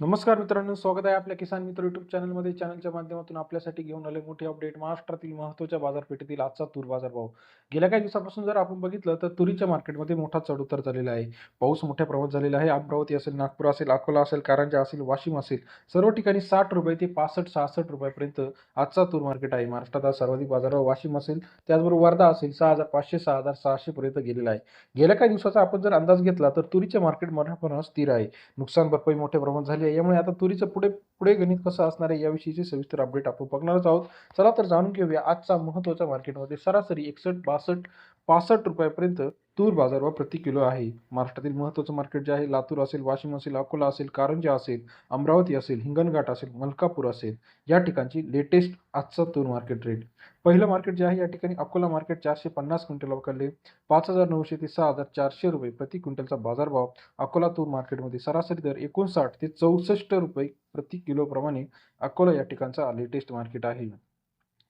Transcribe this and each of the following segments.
नमस्कार मित्रांनो स्वागत आहे आपल्या किसान मित्र युट्यूब चॅनलमध्ये चॅनलच्या माध्यमातून आपल्यासाठी घेऊन आले मोठे अपडेट महाराष्ट्रातील महत्त्वाच्या बाजारपेठेतील आजचा तूर बाजार भाव. गेल्या काही दिवसापासून जर आपण बघितलं तर तुरीच्या मार्केटमध्ये मोठा चढउतार झालेला आहे. पाऊस मोठ्या प्रमाणात झालेला आहे. अमरावती असेल नागपूर असेल अकोला असेल कारंजा असेल वाशिम असेल सर्व ठिकाणी साठ रुपये ते पासष्ट सहासष्ट रुपयापर्यंत आजचा तूर मार्केट आहे. महाराष्ट्रात आज सर्वाधिक बाजारभाव वाशिम असेल त्याचबरोबर वर्धा असेल सहा हजार पाचशे सहा हजार सहाशेपर्यंत गेलेला आहे. गेल्या काही दिवसाचा आपण जर अंदाज घेतला तर तुरीचे मार्केट मोठ्या प्रमाणात स्थिर आहे. नुकसान भरपाई मोठ्या प्रमाणात झाली आहे. यामुळे आता तुरीचं पुढे पुढे गणित कसं असणार आहे याविषयीचे सविस्तर अपडेट आपण बघणारच आहोत. चला तर जाणून घेऊया आजचा महत्त्वाचा मार्केटमध्ये सरासरी एकसष्ट बासष्ट पासष्ट रुपयापर्यंत तूर बाजारभाव प्रति किलो आहे. महाराष्ट्रातील महत्त्वाचं मार्केट जे आहे लातूर असेल वाशिम असेल अकोला असेल कारंजा असेल अमरावती असेल हिंगणघाट असेल मलकापूर असेल या ठिकाणची लेटेस्ट आजचा तूर मार्केट रेट पहिलं मार्केट जे आहे या ठिकाणी अकोला मार्केट चारशे पन्नास क्विंटल उकळले पाच हजार नऊशे ते सहा हजार चारशे रुपये प्रति क्विंटलचा बाजारभाव. अकोला तूर मार्केटमध्ये सरासरी दर एकोणसाठ ते चौसष्ट रुपये प्रति किलोप्रमाणे अकोला या ठिकाणचा लेटेस्ट मार्केट आहे.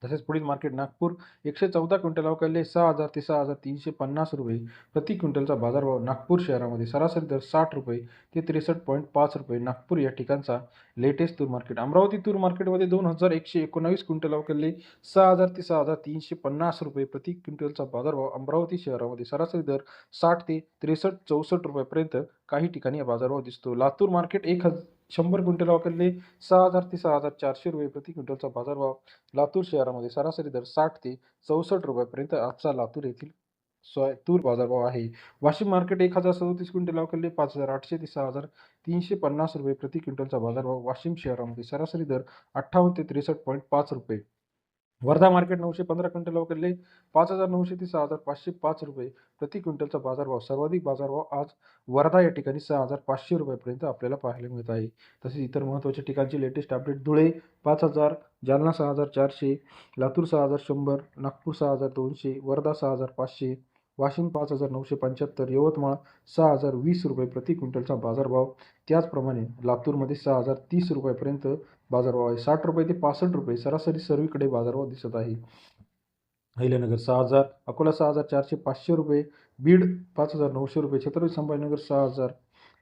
तसेच पुढील मार्केट नागपूर एकशे चौदा क्विंटल अवकाले सहा हजार ते सहा हजार तीनशे पन्नास रुपये. प्रति क्विंटलचा बाजारभाव नागपूर शहरामध्ये सरासरी दर साठ रुपये ते त्रेसष्ट पॉईंट पाच रुपये. नागपूर या ठिकाणचा लेटेस्ट तूर मार्केट अमरावती तूर मार्केटमध्ये दोन हजार एकशे एकोणावीस क्विंटल अवकाले सहा हजार ते सहा हजार तीनशे पन्नास रुपये प्रति क्विंटलचा बाजारभाव अमरावती शहरामध्ये सरासरी दर साठ ते त्रेसष्ट चौसष्ट रुपयापर्यंत काही ठिकाणी बाजारभाव दिसतो. लातूर मार्केट एक हज शंभर क्विंटल अवकाले सहा हजार ते सहा हजार चारशे रुपये प्रति क्विंटलचा बाजारभाव लातूर शहरामध्ये सरासरी दर साठ ते चौसष्ट रुपयापर्यंत आजचा लातूर येथील सोय तूर बाजारभाव आहे. वाशिम मार्केट एक हजार सदोतीस क्विंटल अवकाले पाच हजार आठशे ते सहा हजार तीनशे पन्नास रुपये प्रति क्विंटलचा बाजारभाव वाशिम शहरामध्ये सरासरी दर अठ्ठावन्न ते त्रेसष्ट पॉईंट पाच रुपये वर्धा मार्केट नऊशे पंधरा क्विंटल अवकाले पाच हजार नऊशे ते सहा हजार पाचशे पाच रुपये. प्रति क्विंटलचा बाजारभाव सर्वाधिक बाजारभाव आज वर्धा या ठिकाणी सहा हजार पाचशे रुपयापर्यंत आपल्याला पाहायला मिळत आहे. तसेच इतर महत्त्वाच्या ठिकाणची लेटेस्ट अपडेट धुळे पाच हजार जालना सहा हजार चारशे लातूर सहा हजार शंभर नागपूर सहा हजार दोनशे वर्धा सहा हजार पाचशे वाशिम पाच हजार नऊशे पंच्याहत्तर यवतमाळ सहा हजार वीस रुपये प्रति क्विंटलचा बाजारभाव. त्याचप्रमाणे लातूरमध्ये सहा हजार तीस रुपयापर्यंत बाजारभाव आहे. साठ रुपये ते पासष्ट रुपये सरासरी सर्वीकडे बाजारभाव दिसत आहे. अहिल्यानगर सहा हजार अकोला सहा हजार चारशे पाचशे रुपये बीड पाच हजार नऊशे रुपये छत्रपती संभाजीनगर सहा हजार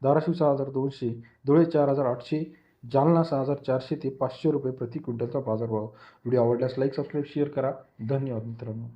धाराशिव सहा हजार दोनशे धुळे चार हजार आठशे जालना सहा हजार चारशे ते पाचशे रुपये प्रति क्विंटलचा बाजारभाव. व्हिडिओ आवडल्यास लाईक सबस्क्राईब शेअर करा. धन्यवाद मित्रांनो.